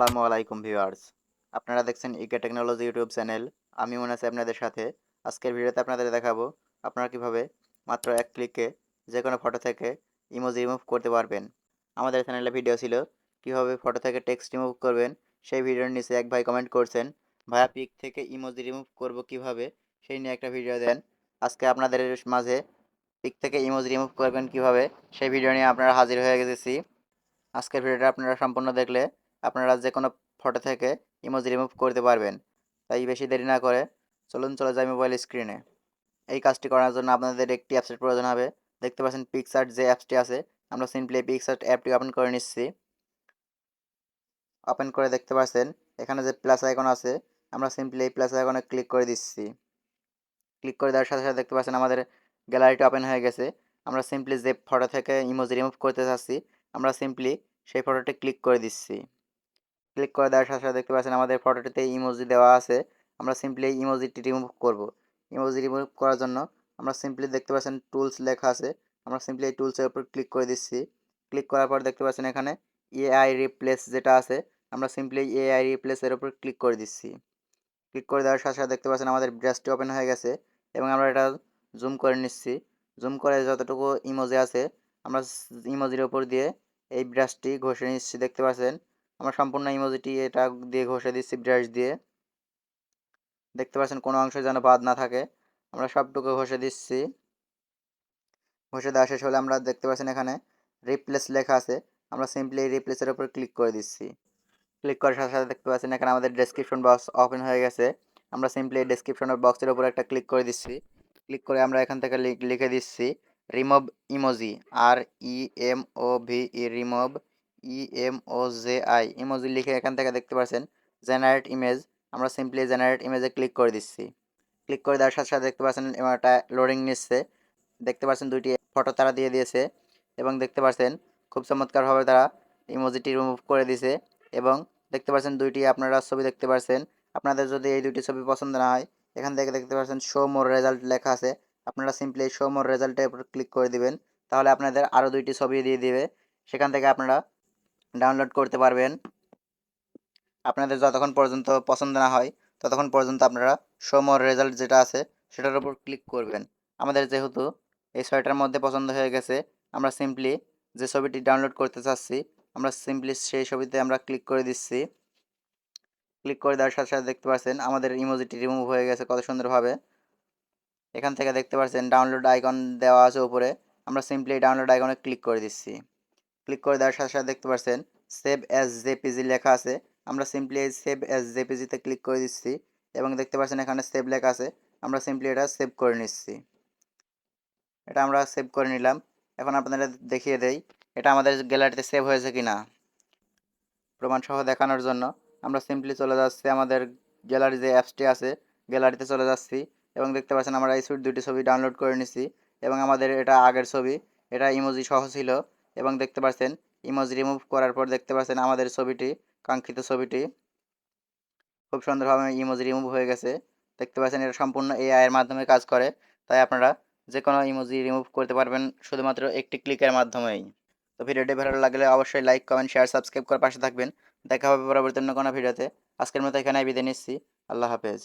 আসসালামু আলাইকুম ভিউয়ার্স। আপনারা দেখছেন ইকে টেকনোলজি ইউটিউব চ্যানেল। আমি মনে আছি আপনাদের সাথে। আজকের ভিডিওতে আপনাদের দেখাবো আপনারা কীভাবে মাত্র এক ক্লিকে যে কোনো ফটো থেকে ইমোজি রিমুভ করতে পারবেন। আমাদের চ্যানেলে ভিডিও ছিল কীভাবে ফটো থেকে টেক্সট রিমুভ করবেন। সেই ভিডিওর নিচে এক ভাই কমেন্ট করছেন, ভাইয়া পিক থেকে ইমোজি রিমুভ করব কীভাবে? সেই নিয়ে একটা ভিডিও দেন। আজকে আপনাদের মাঝে পিক থেকে ইমোজি রিমুভ করবেন কীভাবে, সেই ভিডিও নিয়ে আপনারা হাজির হয়ে গেছি। আজকের ভিডিওটা আপনারা সম্পূর্ণ দেখলে আপনারা যে কোনো ফটো থেকে ইমোজি রিমুভ করতে পারবেন। তাই বেশি দেরি না করে চলুন চলে যাই মোবাইল স্ক্রিনে এই কাজটি করার জন্য আপনাদের একটি অ্যাপসের প্রয়োজন হবে। দেখতে পাচ্ছেন পিকসার্ট যে অ্যাপসটি আছে, আমরা সিম্পলি পিকসার্ট অ্যাপটি ওপেন করে নিচ্ছি। ওপেন করে দেখতে পাচ্ছেন, এখানে যে প্লাস আইকন আছে, আমরা সিম্পলি এই প্লাস আইকনে ক্লিক করে দিচ্ছি। ক্লিক করে দেওয়ার সাথে সাথে দেখতে পাচ্ছেন আমাদের গ্যালারিটি ওপেন হয়ে গেছে। আমরা সিম্পলি যে ফটো থেকে ইমোজি রিমুভ করতে চাচ্ছি, আমরা সিম্পলি সেই ফটোটি ক্লিক করে দিচ্ছি। ক্লিক করে দেওয়ার সাথে সাথে দেখতে পাচ্ছেন আমাদের ফটোটিতে ইমোজি দেওয়া আছে। আমরা সিম্পলি এই ইমোজিটি রিমুভ করব। ইমোজি রিমুভ করার জন্য আমরা সিম্পলি দেখতে পাচ্ছেন টুলস লেখা আছে। আমরা সিম্পলি এই টুলসের উপর ক্লিক করে দিচ্ছি। ক্লিক করার পর দেখতে পাচ্ছেন এখানে এআই রিপ্লেস যেটা আছে, আমরা সিম্পলি এআই রিপ্লেসের উপর ক্লিক করে দিচ্ছি। ক্লিক করে দেওয়ার সাথে সাথে দেখতে পাচ্ছেন আমাদের ব্রাশটি ওপেন হয়ে গেছে এবং আমরা এটা জুম করে নিচ্ছি। জুম করে যতটুকু ইমোজি আছে, আমরা ইমোজির উপর দিয়ে এই ব্রাশটি ঘষে নিচ্ছি। দেখতে পাচ্ছেন আমরা সম্পূর্ণ ইমোজিটি এটা দিয়ে ঘষে দিচ্ছি ব্রাশ দিয়ে। দেখতে পাচ্ছেন কোনো অংশ যেন বাদ না থাকে। আমরা সবটুকু ঘষে দিচ্ছি। ঘষে দেওয়া শেষ হলে আমরা দেখতে পাচ্ছেন এখানে রিপ্লেস লেখা আছে। আমরা সিম্পলি রিপ্লেসের উপর ক্লিক করে দিচ্ছি। ক্লিক করার সাথে সাথে দেখতে পাচ্ছেন এখানে আমাদের ডেসক্রিপশন বক্স ওপেন হয়ে গেছে। আমরা সিম্পলি এই ডেসক্রিপশনের বক্সের উপর একটা ক্লিক করে দিচ্ছি। ক্লিক করে আমরা এখান থেকে লিখে দিচ্ছি remove emoji R E M O V E remove E M O J I emoji লিখে এখান থেকে দেখতে পাচ্ছেন জেনারেট ইমেজ আমরা সিম্পলি জেনারেট ইমেজে ক্লিক করে দিচ্ছি। ক্লিক করে দেওয়ার সাথে সাথে দেখতে পাচ্ছেন এটা লোডিং নিচ্ছে। দেখতে পাচ্ছেন দুইটি ফটো তারা দিয়ে দিয়েছে, এবং দেখতে পাচ্ছেন খুব চমৎকারভাবে তারা ইমোজিটি রিমুভ করে দিয়েছে, এবং দেখতে পাচ্ছেন দুইটি আপনারা ছবি দেখতে পাচ্ছেন আপনাদের যদি এই দুইটি ছবি পছন্দ না হয়, এখান থেকে দেখতে পাচ্ছেন শো মোর রেজাল্ট লেখা আছে, আপনারা সিম্পলি শো মোর রেজাল্টের উপর ক্লিক করে দিবেন, তাহলে আপনাদের আরও দুইটি ছবি দিয়ে দিবে। সেখান থেকে আপনারা ডাউনলোড করতে পারবেন। আপনাদের যতক্ষণ পর্যন্ত পছন্দ না হয়, ততক্ষণ পর্যন্ত আপনারা শো মোর রেজাল্ট যেটা আছে, সেটার উপর ক্লিক করবেন। আমাদের যেহেতু এই ছয়টার মধ্যে পছন্দ হয়ে গেছে, আমরা সিম্পলি যে ছবিটি ডাউনলোড করতে চাচ্ছি, আমরা সিম্পলি সেই ছবিতে আমরা ক্লিক করে দিচ্ছি। ক্লিক করে দেওয়ার সাথে সাথে দেখতে পাচ্ছেন আমাদের ইমোজিটি রিমুভ হয়ে গেছে কত সুন্দরভাবে। এখান থেকে দেখতে পাচ্ছেন ডাউনলোড আইকন দেওয়া আছে উপরে, আমরা সিম্পলি ডাউনলোড আইকনে ক্লিক করে দিচ্ছি। ক্লিক করে দেওয়ার সাথে সাথে দেখতে পাচ্ছেন সেভ এস জেপিজি লেখা আছে। আমরা সিম্পলি এই সেভ এস জেপিজিতে ক্লিক করে দিচ্ছি এবং দেখতে পাচ্ছেন এখানে সেভ লেখা আছে। আমরা সিম্পলি এটা সেভ করে নিচ্ছি। এটা আমরা সেভ করে নিলাম। এখন আপনাদের দেখিয়ে দেই, এটা আমাদের গ্যালারিতে সেভ হয়েছে কি না প্রমাণ সহ দেখানোর জন্য আমরা সিম্পলি চলে যাচ্ছি, আমাদের গ্যালারি যে অ্যাপসটি আছে গ্যালারিতে চলে যাচ্ছি এবং দেখতে পাচ্ছেন আমরা এই সুইট দুটি ছবি ডাউনলোড করে নিছি এবং আমাদের এটা আগের ছবি, এটা ইমোজি সহ ছিল। এবং দেখতে পাচ্ছেন ইমোজ রিমুভ করার পর দেখতে পাচ্ছেন আমাদের ছবিটি, কাঙ্ক্ষিত ছবিটি। খুব সুন্দরভাবে ইমোজ রিমুভ হয়ে গেছে। দেখতে পাচ্ছেন এটা সম্পূর্ণ এআই এর মাধ্যমে কাজ করে। তাই আপনারা যে কোনো ইমোজি রিমুভ করতে পারবেন শুধুমাত্র একটি ক্লিকের মাধ্যমেই। তো ভিডিওটি ভালো লাগলে অবশ্যই লাইক, কমেন্ট, শেয়ার, সাবস্ক্রাইব করে পাশে থাকবেন। দেখা হবে পরবর্তী অন্য কোনো ভিডিওতে। আজকের মতো এখানে বিদায় নিচ্ছি। আল্লাহ হাফেজ।